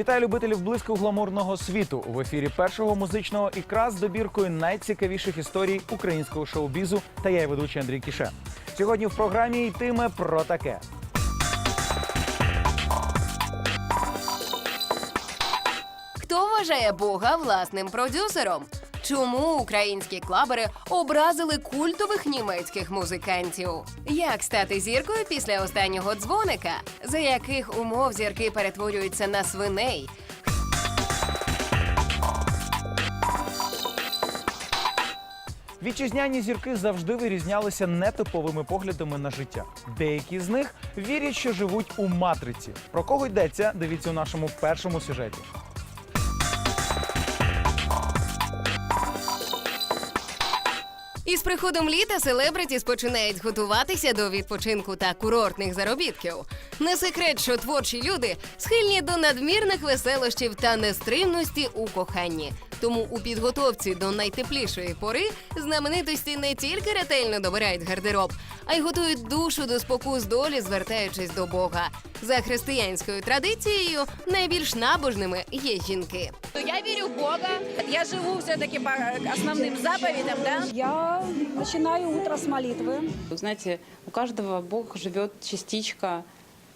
Вітаю любителів близько гламурного світу в ефірі першого музичного ікра з добіркою найцікавіших історій українського шоу-бізу. Та я і ведучий Андрій Кіше. Сьогодні в програмі йтиме про таке. Хто вважає Бога власним продюсером? Чому українські клабери образили культових німецьких музикантів? Як стати зіркою після останнього дзвоника? За яких умов зірки перетворюються на свиней? Вітчизняні зірки завжди вирізнялися нетиповими поглядами на життя. Деякі з них вірять, що живуть у матриці. Про кого йдеться? Дивіться у нашому першому сюжеті. Із приходом літа селебритіс починають готуватися до відпочинку та курортних заробітків. Не секрет, що творчі люди схильні до надмірних веселощів та нестримності у коханні. Тому у підготовці до найтеплішої пори знаменитості не тільки ретельно добирають гардероб, а й готують душу до спокус долі, звертаючись до Бога. За християнською традицією найбільш набожними є жінки. Ну, Я верю в Бога. Я живу все-таки по основным заповедям, да? Я начинаю утро с молитвы. Знаете, у каждого Бог живет частичка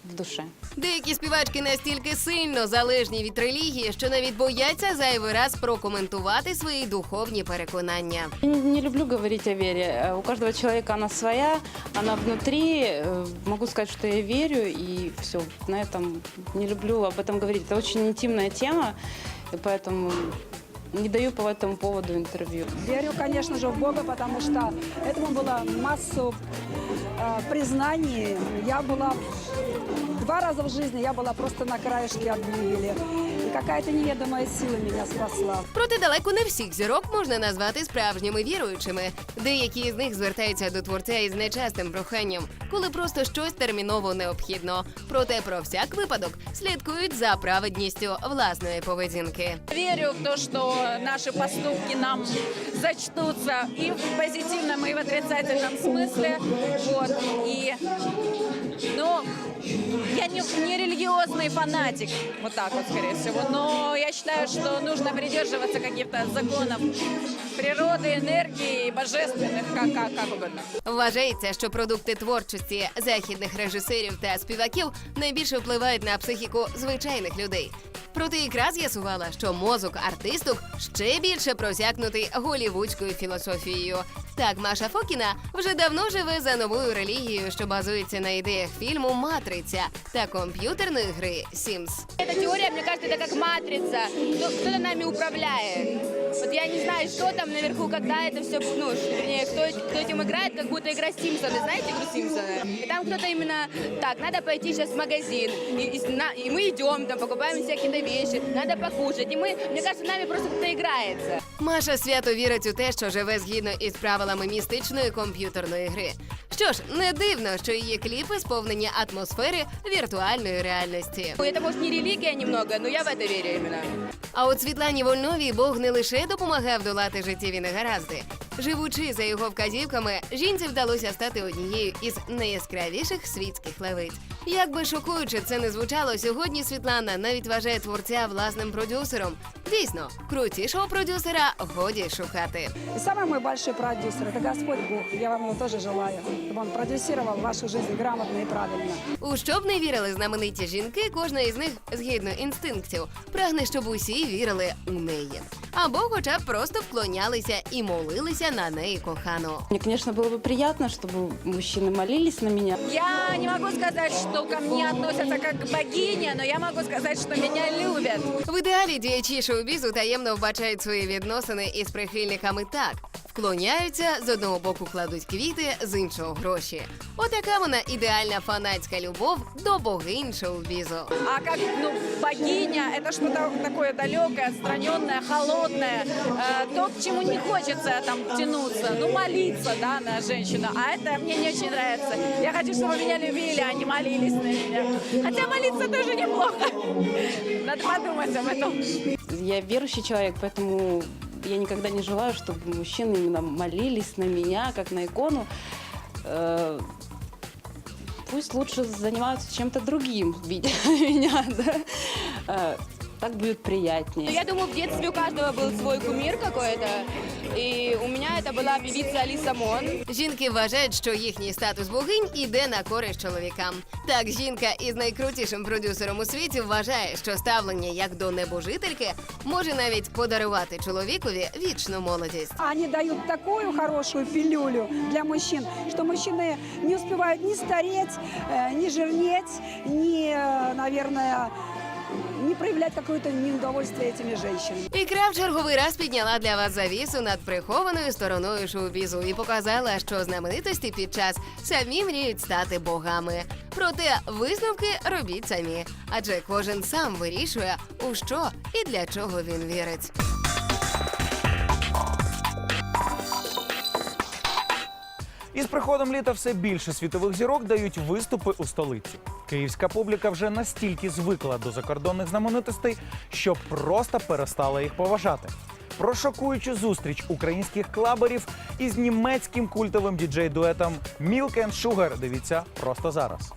в душе. Деякі співачки настільки сильно залежні від релігії, що навіть бояться зайвий раз прокоментувати свої духовні переконання. Я не, не люблю говорить о вере. Э, У каждого человека она своя, она внутри. Э, Могу сказать, что я верю, и все. На этом не люблю об этом говорить. Это очень интимная тема, и поэтому не даю по этому поводу интервью. Верю, конечно же, в Бога, потому что этому было массу э, признаний. Я была два раза в жизни, я была просто на краешке объявили. Какая-то неведомая сила меня спасла. Проте далеко не всіх зірок можна назвати справжніми віруючими. Деякі з них звертаються до творця із нечастим проханням, коли просто щось терміново необхідно. Проте про всяк випадок слідкують за праведністю власної поведінки. Верю в то, что наши поступки нам зачтутся и в позитивном, и в отрицательном смысле. Вот. И, ну, я не, не религиозный фанатик, вот так вот, скорее всего, но я считаю, что нужно придерживаться каких-то законов природы, энергии, божественных, как, как, как угодно. Вважається, що продукти творчості західних режисерів та співаків найбільше впливають на психіку звичайних людей. Проте ікра з'ясувала, що мозок артисток ще більше просякнутий голівудською філософією. Так, Маша Фокіна вже давно живе за новою релігією, що базується на ідеях фільму Матриця та комп'ютерної гри Sims. Эта теория, мне кажется, это как матрица. Кто- Кто-то нами управляет. Вот я не знаю, что там наверху, когда это все, ну, вернее, кто, кто этим играет, как будто игра Симпсоны. Знаете игру Симпсоны? И там кто-то именно так, надо пойти сейчас в магазин. И, и с- на- и мы идем, там, покупаем себе какие-то вещи, надо покушать. И мы, мне кажется, нами просто кто-то играется. Маша свято вірить у те, що живе згідно із правилами містичної комп'ютерної гри. Що ж, не дивно, що її кліпи сповнені атмосфери віртуальної реальності. Це, може, не релігія немного, але я в це вірю іменно. А от Світлані Вольновій Бог не лише допомагав долати життєві негаразди. Живучи за його вказівками, жінці вдалося стати однією із найяскравіших світських левиць. Як би шокуюче це не звучало, сьогодні Світлана навіть вважає творця власним продюсером. Дійсно, крутішого продюсера годі шукати. И самый мой большой продюсер – это Господь Бог. Я вам его тоже желаю, чтобы он продюсировал вашу жизнь грамотно и правильно. У що б не вірили знамениті жінки, кожна із них згідно інстинктів прагне, щоб усі вірили у неї. Або хоча б просто вклонялися і молилися на неї кохану. Мне, конечно, было бы приятно, чтобы мужчины молились на меня. Я не могу сказать, что что ко мне относятся как к богине, но я могу сказать, что меня любят. В ідеалі діячі шоу-бізу таємно вбачають свої відносини із прихильниками так. Вклоняються з одного боку кладуть квіти, з іншого гроші. Отака вона ідеальна фанатська любов до богинь шоу-бізу. А как ну, богиня, это что-то такое далекое, отстраненное, холодное, э, то, к чему не хочется там тянуться, ну, молиться, да, на женщину. А это мне не очень нравится. Я хочу, чтобы меня любили, а не молились на меня. Хотя молиться тоже неплохо. Надо подумать об этом. Я верующий человек, поэтому я никогда не желаю, чтобы мужчины именно молились на меня, как на икону. Э, Пусть лучше занимаются чем-то другим, видя меня, да. Э, Так будет приятнее. Ну, я думаю, в детстве у каждого был свой кумир какой-то. И у меня это была певица Алиса Мон. Жінки вважають, що їхній статус богинь іде на користь чоловікам. Так, жінка із найкрутішим продюсером у світі вважає, що ставлення як до небожительки може навіть подарувати чоловікові вічну молодість. Они дают такую хорошую пилюлю для мужчин, что мужчины не успевают ни стареть, э, ни жирнеть, ни, э, наверное, не проявлять какое-то неудовольствие этими женщинами. Ікра в черговий раз підняла для вас завісу над прихованою стороною шоу-бізу і показала, що знаменитості під час самі мріють стати богами. Проте висновки робіть самі, адже кожен сам вирішує, у що і для чого він вірить. Із приходом літа все більше світових зірок дають виступи у столиці. Київська публіка вже настільки звикла до закордонних знаменитостей, що просто перестала їх поважати. Про шокуючу зустріч українських клаберів із німецьким культовим діджей-дуетом Milk and дивіться просто зараз.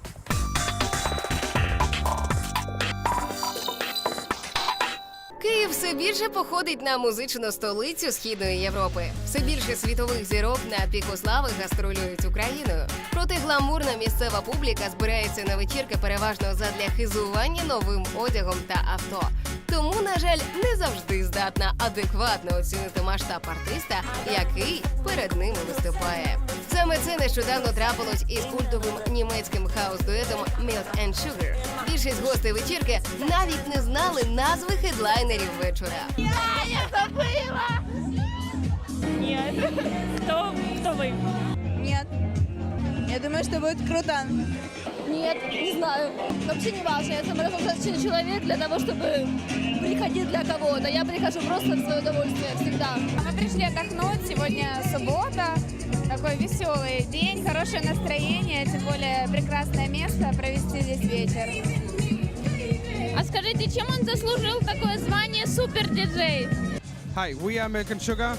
Київ все більше походить на музичну столицю Східної Європи. Все більше світових зірок на піку слави гастролюють Україною. Проте гламурна місцева публіка збирається на вечірки переважно задля хизування новим одягом та авто. Тому, на жаль, не завжди здатна адекватно оцінити масштаб артиста, який перед ними виступає. Саме це нещодавно трапилось із культовим німецьким хаус-дуетом Milk and Sugar. Більшість гостей вечірки навіть не знали назви хедлайнерів вечора. Нет. Я думаю, что будет круто. Нет, не знаю. Вообще не важно. Я самый достаточный человек для того, чтобы приходить для кого-то. Я прихожу просто в свое удовольствие всегда. Мы пришли отдохнуть. Сегодня суббота. Такой веселый день, хорошее настроение, тем более прекрасное место провести здесь вечер. А скажите, чем он заслужил такое звание супер-диджей? Hi, we are Milk and Sugar,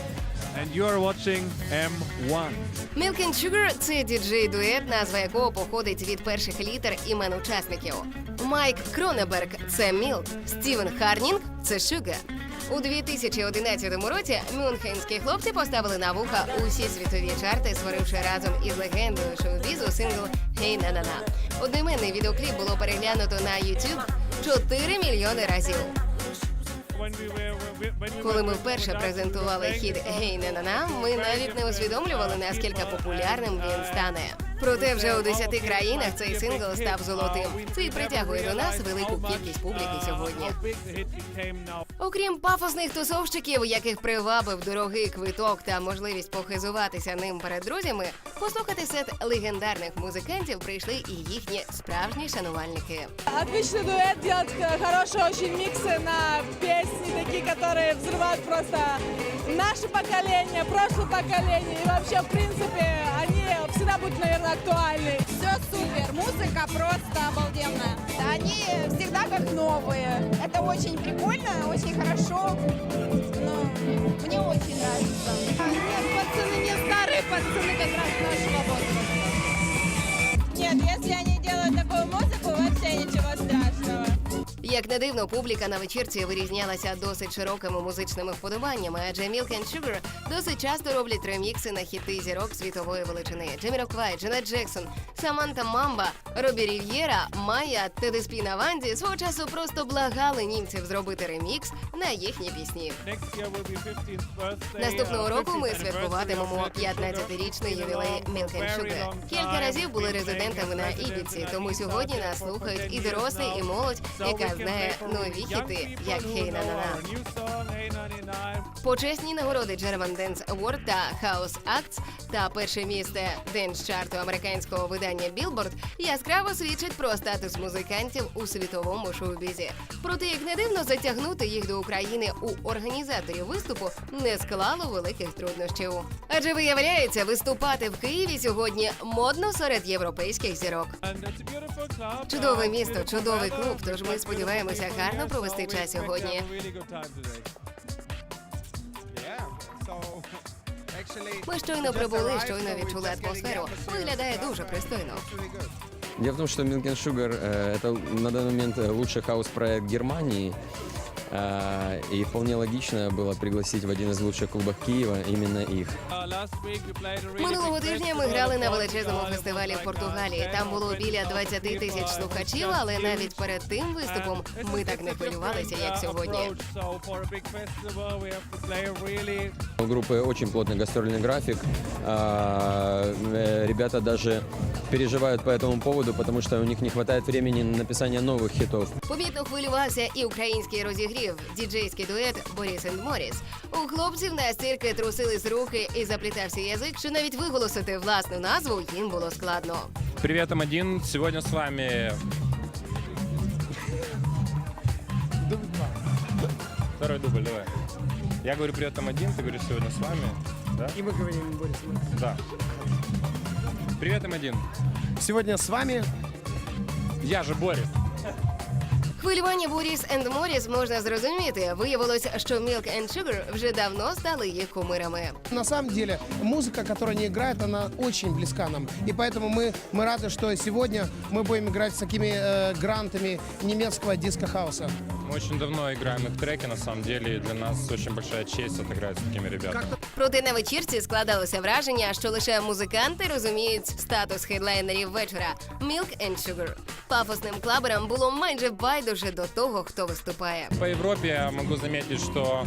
and you are watching M1. Milk and Sugar – це діджей-дует, назва якого походить від перших літер імен учасників. Майк Кронеберг це Milk, Стівен Харнінг це Sugar. У 2011 році мюнхенські хлопці поставили на вуха усі світові чарти, створивши разом із легендою шоу-бізу сингл «Hey на на на Одноіменний відеокліп було переглянуто на YouTube 4 мільйони разів. Коли ми вперше презентували хід «Гей на на на ми навіть не усвідомлювали, наскільки популярним він стане. Проте вже у 10 країнах цей сингл став золотим. Це і притягує до нас велику кількість публіки сьогодні. Окрім пафосних тусовщиків, яких привабив дорогий квиток та можливість похизуватися ним перед друзями, послухати сет легендарних музикантів прийшли і їхні справжні шанувальники. Отличный дуэт, делать х- хорошие очень миксы на песни, такие, которые взрывают просто наше поколение, прошлое поколение. И вообще, в принципе, они всегда будут, наверное, актуальны. Все супер. Музыка просто обалденная. Они всегда как новые. Это очень прикольно, очень хорошо. Ну, мне очень нравится. Нет, пацаны не старые, пацаны как раз нашего возраста. Нет, если они Як не дивно, публіка на вечірці вирізнялася досить широкими музичними вподобаннями, адже Milk and Sugar досить часто роблять ремікси на хіти зірок світової величини. Джемі Роквай, Джанет Джексон, Саманта Мамба, Робі Рів'єра, Майя, Тедеспіна Ванді свого часу просто благали німців зробити ремікс на їхні пісні. Наступного року ми святкуватимемо 15-річний ювілей Milk and Sugar. Кілька разів були резидентами на Ібіці, тому сьогодні нас слухають і дорослі, і молодь, яка знає нові хіти, як «Hey на на на Почесні нагороди German Dance Award та House Acts та перше місце денс чарту американського видання Billboard яскраво свідчать про статус музикантів у світовому шоу-бізі. Проте, як не дивно, затягнути їх до України у організаторів виступу не склало великих труднощів. Адже виявляється, виступати в Києві сьогодні модно серед європейських зірок. Чудове місто, чудовий клуб. Тож ми сподіваємося гарно провести час сьогодні. Ми щойно прибули, щойно відчули атмосферу. Виглядає дуже пристойно. Дело в том, что Milk and Sugar э, это на данный момент э, лучший хаус-проект Германии. А, И вполне логично было пригласить в один из лучших клубов Киева именно их. Uh, last week we played a really Минулого big тижня ми festival грали на in величезному Portugal. фестивалі в Like, Португалії. uh, Там було 10 біля or 20 people. тисяч It was слухачів, just але huge. навіть перед тим виступом And this ми is- так it's не a хвилювалися, different, як uh, сьогодні. approach. So for a big festival we have to play a really У группы очень плотный гастрольный график. А, э, Ребята даже переживают по этому поводу, потому что у них не хватает времени на написание новых хитов. Помітно хвилювався і український розігрів, діджейський дует Боріс енд Моріс. У хлопців настільки трусились руки і заплітався язик, що навіть виголосити власну назву їм було складно. Привет, М1. Сегодня с вами... Второй дубль, давай. Я говорю привет, М1, ты говоришь сегодня с вами. Да? И мы говорим, Борис. Да. Привет, М1. Сегодня с вами Я же Борис. Хвилювання Боріс енд Моріс можна зрозуміти. Виявилось, що Milk and Sugar вже давно стали їх кумирами. на самом деле музыка, которая не играет, она очень близка нам. И поэтому мы, мы рады, что сегодня мы будем играть с такими э, грантами немецкого диско-хауса. Мы очень давно играем их треки, на самом деле, и для нас очень большая честь отыграть с такими ребятами. Проте на вечірці складалося враження, що лише музиканти розуміють статус хедлайнерів вечора Milk and Sugar. Пафосним клаберам було майже байдуже до того, хто виступає. По Европе я могу заметить, что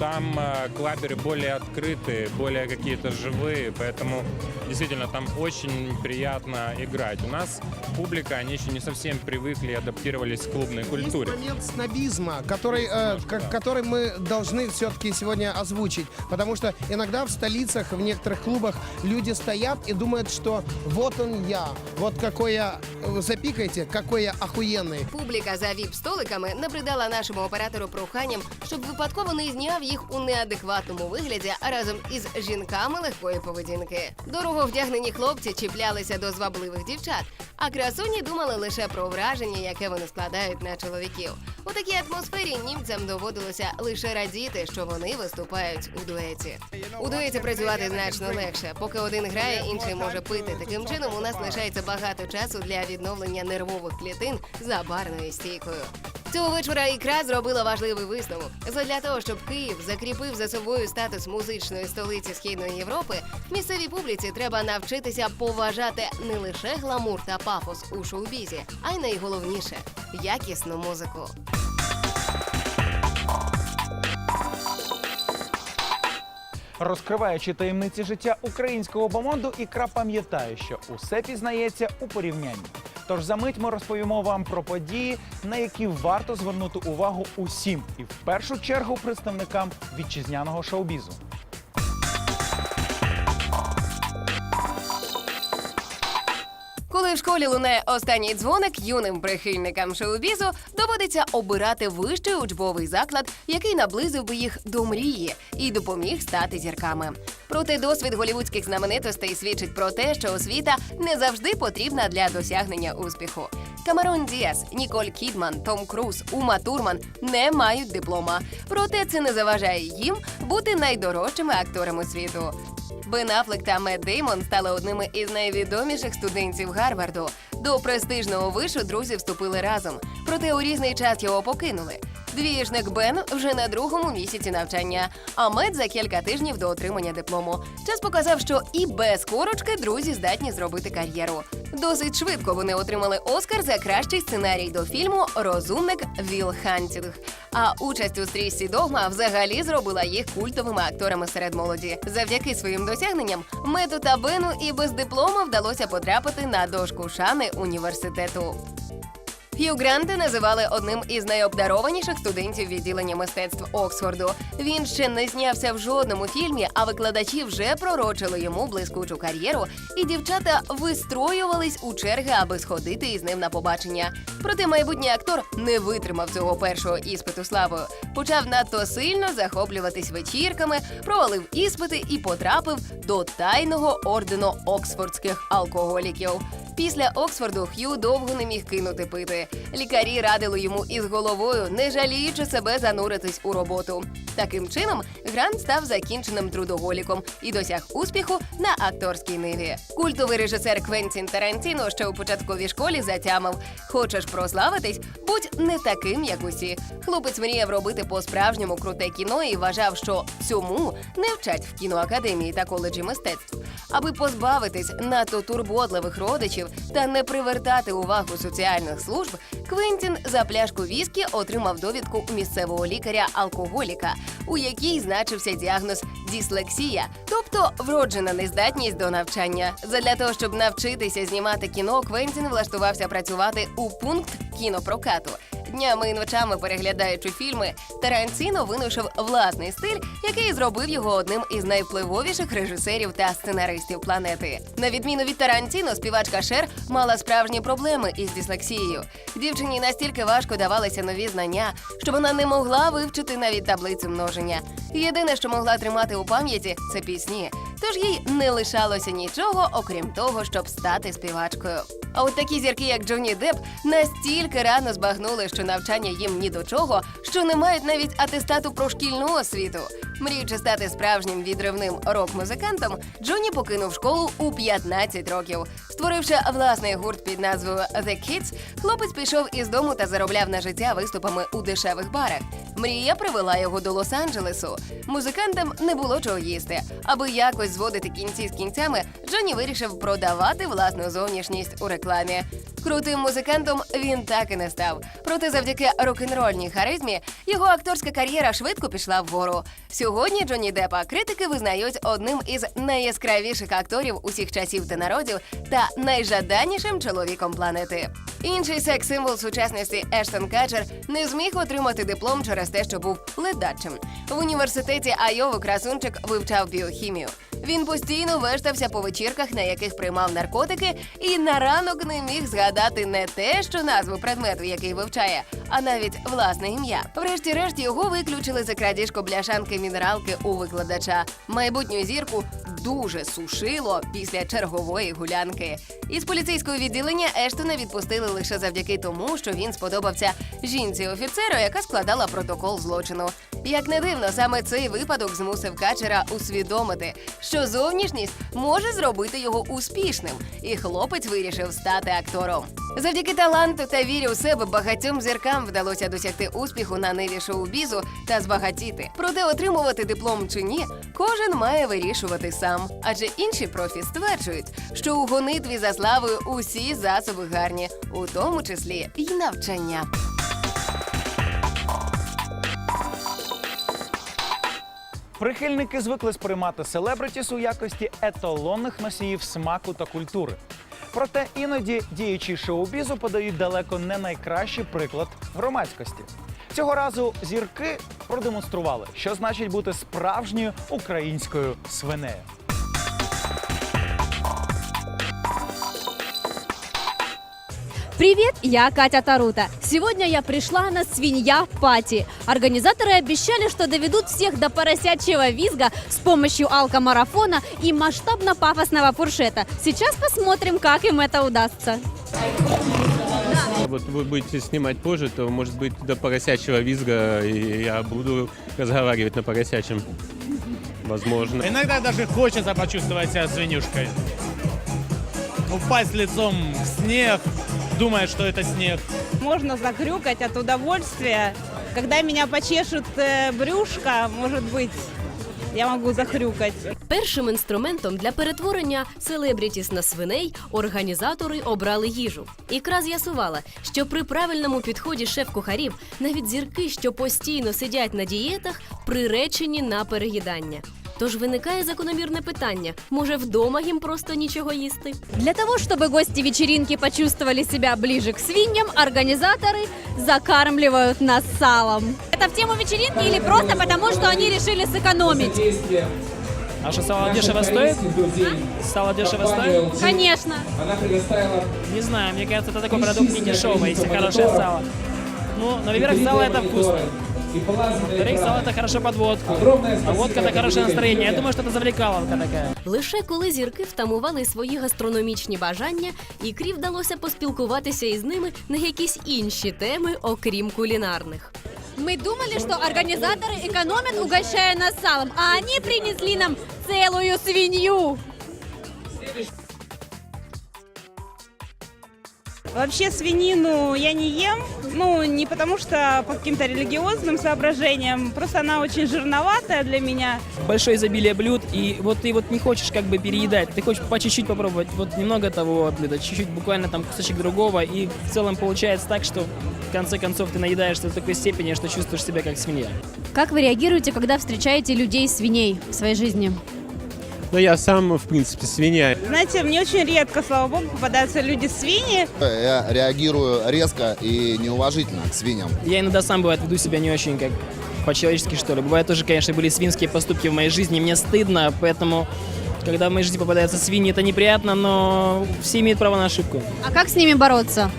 там э, клаберы более открытые, более какие-то живые, поэтому действительно там очень приятно играть. У нас публика, они еще не совсем привыкли и адаптировались к клубной культуре. Есть момент снобизма, который, э, к- который мы должны все-таки сегодня озвучить. Потому что иногда в столицах, в некоторых клубах люди стоят и думают, что вот он я, вот какой я, э, запикайте, какой я охуенный. Публіка за віп-столиками набридала нашому оператору проханням, щоб випадково не зняв їх у неадекватному вигляді разом із жінками легкої поведінки. Дорого вдягнені хлопці чіплялися до звабливих дівчат, а красуні думали лише про враження, яке вони складають на чоловіків. У такій атмосфері німцям доводилося лише радіти, що вони виступають у дуеті. У дуеті працювати значно легше. Поки один грає, інший може пити. Таким чином у нас лишається багато часу для відновлення нервових клітин за барною стійкою. Цього вечора ікра зробила важливий висновок. Задля того, щоб Київ закріпив за собою статус музичної столиці Східної Європи, місцевій публіці треба навчитися поважати не лише гламур та пафос у шоу-бізі, а й найголовніше якісну музику. Розкриваючи таємниці життя українського бомонду, ікра пам'ятає, що усе пізнається у порівнянні. Тож за мить ми розповімо вам про події, на які варто звернути увагу усім, і в першу чергу представникам вітчизняного шоу-бізу. Коли в школі лунає останній дзвоник, юним прихильникам шоу-бізу доводиться обирати вищий учбовий заклад, який наблизив би їх до мрії і допоміг стати зірками. Проте досвід голівудських знаменитостей свідчить про те, що освіта не завжди потрібна для досягнення успіху. Камерон Діас, Ніколь Кідман, Том Круз, Ума Турман не мають диплома. Проте це не заважає їм бути найдорожчими акторами світу. Бен Аффлек та Мед Деймон стали одними із найвідоміших студентів Гарварду. До престижного вишу друзі вступили разом, проте у різний час його покинули. Двіжник Бен вже на другому місяці навчання, а Мед за кілька тижнів до отримання диплому. Час показав, що і без корочки друзі здатні зробити кар'єру. Досить швидко вони отримали Оскар за кращий сценарій до фільму Розумник Віл Хантінг. А участь у стрічці Догма взагалі зробила їх культовими акторами серед молоді. Завдяки своїм досягненням Мету та Бену і без диплому вдалося потрапити на дошку шани університету. Хью Гранта називали одним із найобдарованіших студентів відділення мистецтв Оксфорду. Він ще не знявся в жодному фільмі, а викладачі вже пророчили йому блискучу кар'єру, і дівчата вистроювались у черги, аби сходити із ним на побачення. Проте майбутній актор не витримав цього першого іспиту славою. Почав надто сильно захоплюватись вечірками, провалив іспити і потрапив до тайного ордену оксфордських алкоголіків. Після Оксфорду Х'ю довго не міг кинути пити. Лікарі радили йому із головою, не жаліючи себе зануритись у роботу. Таким чином, Грант став закінченим трудоголіком і досяг успіху на акторській ниві. Культовий режисер Квентін Тарантіно ще у початковій школі затямив: хочеш прославитись, будь не таким, як усі. Хлопець мріяв робити по-справжньому круте кіно і вважав, що цьому не вчать в кіноакадемії та коледжі мистецтв. Аби позбавитись надто турботливих родичів та не привертати увагу соціальних служб, Квентін за пляшку віскі отримав довідку у місцевого лікаря-алкоголіка, у якій значився діагноз діслексія, тобто вроджена нездатність до навчання. Задля того, щоб навчитися знімати кіно, Квентін влаштувався працювати у пункт кінопрокату. Днями і ночами переглядаючи фільми, Тарантіно винайшов власний стиль, який зробив його одним із найвпливовіших режисерів та сценаристів планети. На відміну від Тарантіно, співачка Шер мала справжні проблеми із дислексією. Дівчині настільки важко давалися нові знання, що вона не могла вивчити навіть таблицю множення. Єдине, що могла тримати у пам'яті, це пісні. Тож їй не лишалося нічого, окрім того, щоб стати співачкою. А от такі зірки, як Джонні Депп, настільки рано збагнули, що навчання їм ні до чого, що не мають навіть атестату про шкільну освіту. Мріючи стати справжнім відривним рок-музикантом, Джонні покинув школу у 15 років. Створивши власний гурт під назвою The Kids, хлопець пішов із дому та заробляв на життя виступами у дешевих барах. Мрія привела його до Лос-Анджелесу. Музикантам не було чого їсти. Аби якось зводити кінці з кінцями, Джонні вирішив продавати власну зовнішність у рекламі. Крутим музикантом він так і не став. Проте завдяки рок-н-рольній харизмі його акторська кар'єра швидко пішла вгору. Сьогодні Джонні Деппа критики визнають одним із найяскравіших акторів усіх часів та народів та найжаданішим чоловіком планети. Інший секс-символ сучасності Ештон Каджер не зміг отримати диплом через те, що був ледачим. В університеті Айови красунчик вивчав біохімію. Він постійно вештався по вечірках, на яких приймав наркотики, і на ранок не міг згадати не те, що назву предмету, який вивчає, а навіть власне ім'я. Врешті-решт його виключили за крадіжку бляшанки мінералки у викладача. Майбутню зірку дуже сушило після чергової гулянки. Із поліцейського відділення Ештона відпустили лише завдяки тому, що він сподобався жінці офіцеру, яка складала протокол злочину. Як не дивно, саме цей випадок змусив Качера усвідомити, що зовнішність може зробити його успішним, і хлопець вирішив стати актором. Завдяки таланту та вірі у себе багатьом зіркам вдалося досягти успіху на ниві шоу-бізу та збагатіти. Проте отримувати диплом чи ні, кожен має вирішувати сам. Адже інші профі стверджують, що у гонитві за славою усі засоби гарні, у тому числі й навчання. Прихильники звикли сприймати селебритіс у якості еталонних носіїв смаку та культури. Проте іноді діячі шоу-бізу подають далеко не найкращий приклад громадськості. Цього разу зірки продемонстрували, що значить бути справжньою українською свинею. Привет, я Катя Тарута. Сегодня я пришла на свинья пати. Организаторы обещали, что доведут всех до поросячьего визга с помощью алкомарафона и масштабно-пафосного фуршета. Сейчас посмотрим, как им это удастся. Вот вы будете снимать позже, то может быть до поросячьего визга и я буду разговаривать на поросячьем. Возможно. Иногда даже хочется почувствовать себя свинюшкой. Упасть лицом в снег, думая, что это снег. Можно загрюкать от удовольствия. Когда меня почешут э, брюшко, может быть, я могу захрюкать. Першим інструментом для перетворення селебрітіс на свиней організатори обрали їжу. Ікра з'ясувала, що при правильному підході шеф-кухарів навіть зірки, що постійно сидять на дієтах, приречені на переїдання. Тож виникає закономірне питання: може вдома їм просто нічого їсти? Для того, чтобы гости вечеринки почувствовали себя ближе к свиньям, организаторы закармливают нас салом. Это в тему вечеринки или просто потому, что они решили сэкономить? А что, сало дешево стоит? Сало дешево стоит? Конечно. Не знаю, мне кажется, это такой продукт не дешевый, если хорошее сало. Ну, но, во-первых, сало это вкусно. Во-вторых, салат – это хорошо под водку. А водка – это хорошее настроение. Я думаю, что это завлекаловка такая. Лише коли зірки втамували свої гастрономічні бажання, ікрі вдалося поспілкуватися із ними на якісь інші теми, окрім кулінарних. Мы думали, что организаторы экономят, угощая нас салом, а они принесли нам целую свинью. Вообще свинину я не ем, ну не потому что по каким-то религиозным соображениям, просто она очень жирноватая для меня. Большое изобилие блюд, и вот ты вот не хочешь как бы переедать, ты хочешь по чуть-чуть попробовать вот немного того блюда, чуть-чуть буквально там кусочек другого, и в целом получается так, что в конце концов ты наедаешься до такой степени, что чувствуешь себя как свинья. Как вы реагируете, когда встречаете людей-свиней в своей жизни? Но я сам, в принципе, свинья. Знаете, мне очень редко, слава богу, попадаются люди-свиньи. Я реагирую резко и неуважительно к свиньям. Я иногда сам, бывает, веду себя не очень как по-человечески, что ли. Бывает тоже, конечно, были свинские поступки в моей жизни, мне стыдно, поэтому когда в моей жизни попадаются свиньи, это неприятно, но все имеют право на ошибку. А как с ними бороться?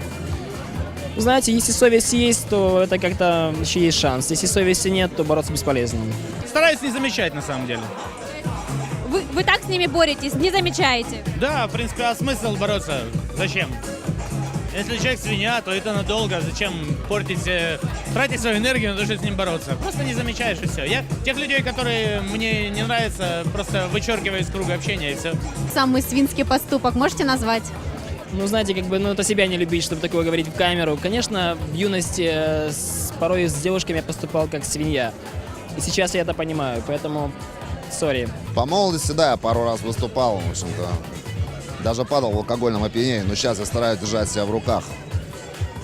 Знаете, если совесть есть, то это как-то еще есть шанс. Если совести нет, то бороться бесполезно. Стараюсь не замечать на самом деле. Вы, вы так с ними боретесь, не замечаете? Да, в принципе, а смысл бороться? Зачем? Если человек свинья, то это надолго. Зачем портить, э, тратить свою энергию на то, чтобы с ним бороться? Просто не замечаешь и все. Я тех людей, которые мне не нравятся, просто вычеркиваю из круга общения и все. Самый свинский поступок можете назвать? Ну, знаете, как бы, ну, это себя не любить, чтобы такое говорить в камеру. Конечно, в юности э, с, порой с девушками я поступал как свинья. И сейчас я это понимаю, поэтому, сори. По молодости, да, я пару раз выступал, в общем-то. Даже падал в алкогольном опьянении, но сейчас я стараюсь держать себя в руках.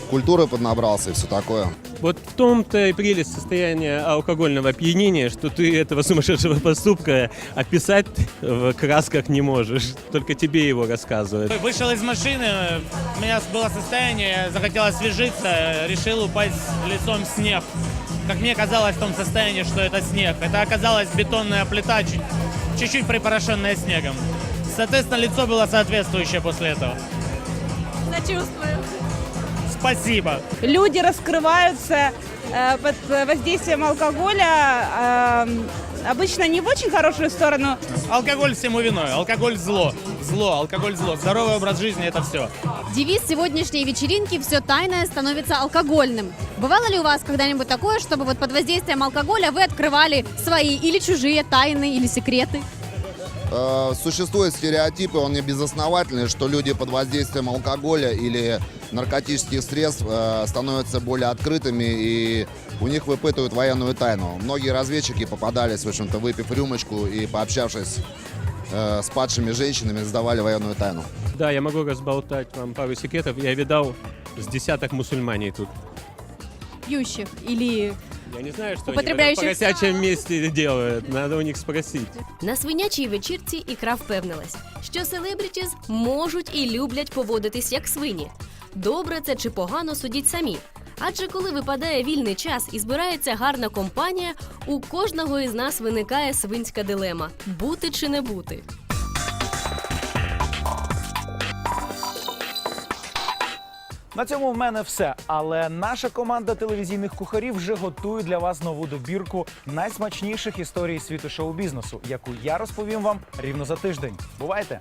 Культуры поднабрался и все такое. Вот в том-то и прелесть состояния алкогольного опьянения, что ты этого сумасшедшего поступка описать в красках не можешь. Только тебе его рассказывают. Вышел из машины, у меня было состояние, захотелось освежиться, решил упасть лицом в снег. Как мне казалось в том состоянии, что это снег. Это оказалась бетонная плита, чуть- чуть-чуть припорошенная снегом. Соответственно, лицо было соответствующее после этого. Сочувствую. Спасибо. Люди раскрываются под воздействием алкоголя, э, обычно не в очень хорошую сторону. Алкоголь всему виной. Алкоголь зло. Зло, алкоголь зло. Здоровый образ жизни это все. Девиз сегодняшней вечеринки «Все тайное становится алкогольным». Бывало ли у вас когда-нибудь такое, чтобы вот под воздействием алкоголя вы открывали свои или чужие тайны или секреты? Э, существуют стереотипы, он не безосновательный, что люди под воздействием алкоголя или наркотических средств э, становятся более открытыми и у них выпытывают военную тайну. Многие разведчики попадались, в общем-то, выпив рюмочку и пообщавшись э, с падшими женщинами, сдавали военную тайну. Да, я могу разболтать вам пару секретов. Я видал с десяток мусульманей тут. Пьющих или Я не знаю, что они в этом Употребляющих поросячьем месте делают. Надо у них спросить. На свинячій вечірці ікра впевнилась, що селебрітіз можуть і люблять поводитись як свині. Добре це чи погано судіть самі. Адже коли випадає вільний час і збирається гарна компанія, у кожного із нас виникає свинська дилема: бути чи не бути. На цьому в мене все. Але наша команда телевізійних кухарів вже готує для вас нову добірку найсмачніших історій світу шоу-бізнесу, яку я розповім вам рівно за тиждень. Бувайте!